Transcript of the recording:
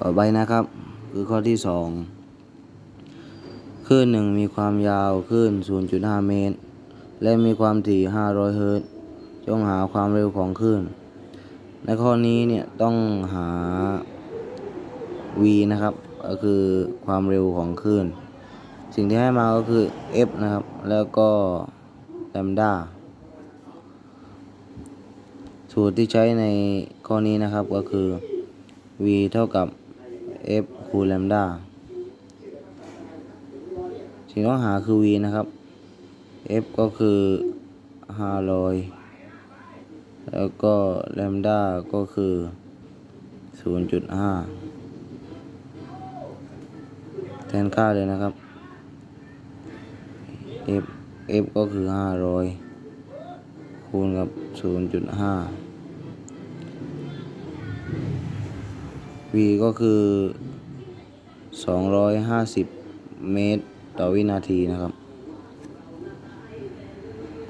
ต่อไปนะครับ คือข้อที่สองคลื่นหนึ่งมีความยาวคลื่น 0.5 เมตร และมีความถี่ 500 เฮิรตซ์จงหาความเร็วของคลื่น ในข้อนี้เนี่ยต้องหา v นะครับก็คือความเร็วของคลื่น สิ่งที่ให้มาก็คือ f นะครับ แล้วก็ lambda สูตรที่ใช้ในข้อนี้นะครับก็คือ v เท่ากับ f คูณ lambda สิ่งที่ต้องหาคือ v นะครับ f ก็คือ500แล้วก็ lambda ก็คือ 0.5 แทนค่าเลยนะครับ f f ก็คือ 500 คูณกับ 0.5 v ก็คือ 250 เมตร ต่อวินาทีนะครับ